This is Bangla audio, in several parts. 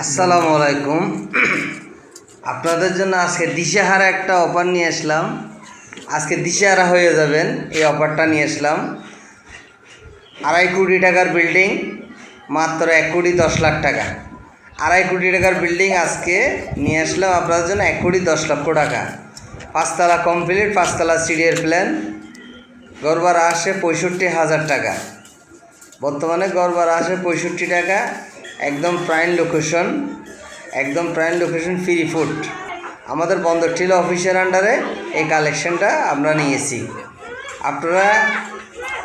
আসসালামু আলাইকুম। আপনাদের জন্য আজকে দিশেহারা একটা অফার নিয়ে আসলাম। আজকে দিশেহারা হয়ে যাবেন, এই অফারটা নিয়ে আসলাম। আড়াই কোটি টাকার বিল্ডিং মাত্র এক কোটি দশ লাখ টাকা। আড়াই কোটি টাকার বিল্ডিং আজকে নিয়ে আসলাম আপনাদের জন্য এক কোটি দশ লক্ষ টাকা। পাঁচতলা কমপ্লিট পাঁচতলা সিডিএর প্ল্যান গড়বার আসে পঁয়ষট্টি হাজার টাকা। বর্তমানে গড়বার আসে পঁয়ষট্টি টাকা। একদম প্রাইম লোকেশন একদম প্রাইম লোকেশন ফ্রি ফুড আমাদের বন্দর টিল অফিসের আন্ডারে এই কালেকশনটা আমরা নিয়েছি। আপনারা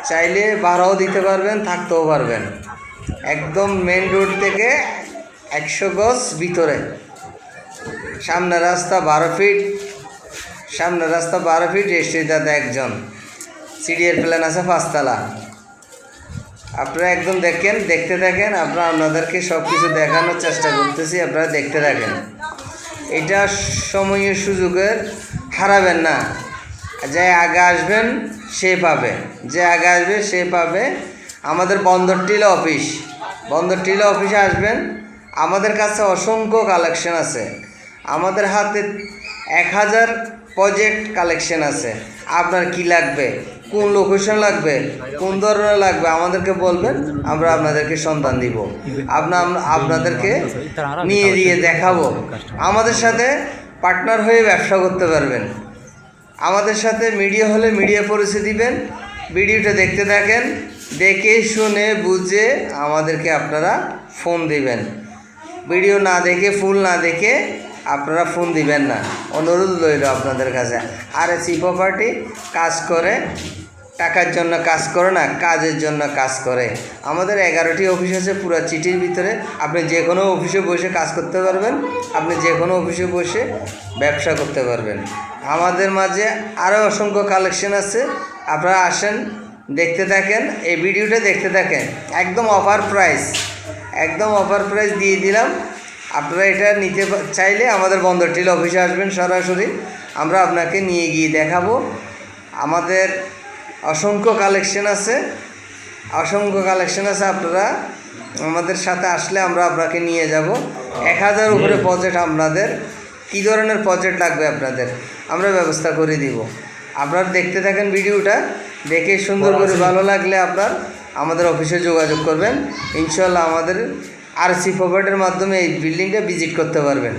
চাইলে ভাড়াও দিতে পারবেন, থাকতেও পারবেন। একদম মেন রোড থেকে একশো গজ ভিতরে। সামনে রাস্তা বারো ফিট সামনে রাস্তা বারো ফিট রেস্ট্রিটাতে একজন সিডিএর প্ল্যান আছে পাঁচতলা। আপনারা একদম দেখেন, দেখতে থাকেন আপনারা আপনাদেরকে সব কিছু দেখানোর চেষ্টা করতেছি, আপনারা দেখতে থাকেন। এটা সময়ের সুযোগের হারাবেন না। যে আগে আসবেন, সে পাবে। যে আগে আসবে, সে পাবে। আমাদের বন্দর টিলা অফিস। বন্দর টিলা অফিসে আসবেন। আমাদের কাছে অসংখ্য কালেকশন আছে। আমাদের হাতে এক হাজার প্রজেক্ট কালেকশন আছে। আপনার কি লাগবে? কোন লোকেশন লাগবে? কোন ধরনের লাগবে? আমাদেরকে বলবেন, আমরা আপনাদেরকে সন্ধান দিব। আপনার আপনাদেরকে নিয়ে দিয়ে দেখাবো। আমাদের সাথে পার্টনার হয়ে ব্যবসা করতে পারবেন। আমাদের সাথে মিডিয়া হলে মিডিয়া পরিচয় দিবেন। ভিডিওটা দেখতে থাকেন। দেখে শুনে বুঝে আমাদেরকে আপনারা ফোন দিবেন। ভিডিও না দেখে ফুল না দেখে আপনারা ফোন দিবেন না। অনুরোধ রইল আপনাদের কাছে। আর সি প্রপার্টি কাজ করে, টাকার জন্য কাজ করে না, কাজের জন্য কাজ করে। আমাদের এগারোটি অফিস আছে, পুরো চিঠির ভিতরে। আপনি যে কোনো অফিসে বসে কাজ করতে পারবেন। আপনি যে কোনো অফিসে বসে ব্যবসা করতে পারবেন। আমাদের মাঝে আরও অসংখ্য কালেকশন আছে। আপনারা আসেন, দেখতে থাকেন, এই ভিডিওটা দেখতে থাকেন। একদম অফার প্রাইস একদম অফার প্রাইস দিয়ে দিলাম। আপনারা এটা নিতে চাইলে আমাদের বন্দর টিল অফিসে আসবেন সরাসরি। আমরা আপনাকে নিয়ে গিয়ে দেখাবো। আমাদের অসংখ্য কালেকশন আছে। অসংখ্য কালেকশন আছে আপনারা আমাদের সাথে আসলে আমরা আপনাকে নিয়ে যাব। এক হাজার উপরে প্রজেক্ট আপনাদের। কী ধরনের প্রজেক্ট লাগবে আপনাদের? আমরা ব্যবস্থা করে দিব। আপনারা দেখতে থাকেন ভিডিওটা। দেখে সুন্দর করে ভালো লাগলে আপনার আমাদের অফিসে যোগাযোগ করবেন। ইনশাল্লাহ আমাদের আর সি প্রপার্টির মাধ্যমে এই বিল্ডিংটা ভিজিট করতে পারবেন।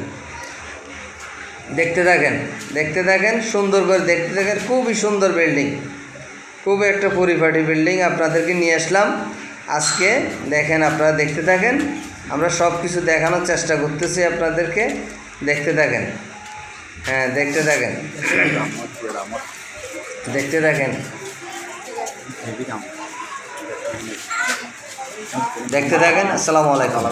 দেখতে থাকেন দেখতে থাকেন, সুন্দর করে দেখতে থাকেন, খুবই সুন্দর বিল্ডিং। খুব একটা পরিপাটি বিল্ডিং আপনাদেরকে নিয়ে আসলাম। আজকে দেখেন আপনারা দেখতে থাকেন, আমরা সব কিছু দেখানোর চেষ্টা করতেছি আপনাদেরকে। দেখতে থাকেন হ্যাঁ দেখতে থাকেন। দেখতে থাকেন। দেখতে থাকেন আসসালামু আলাইকুম।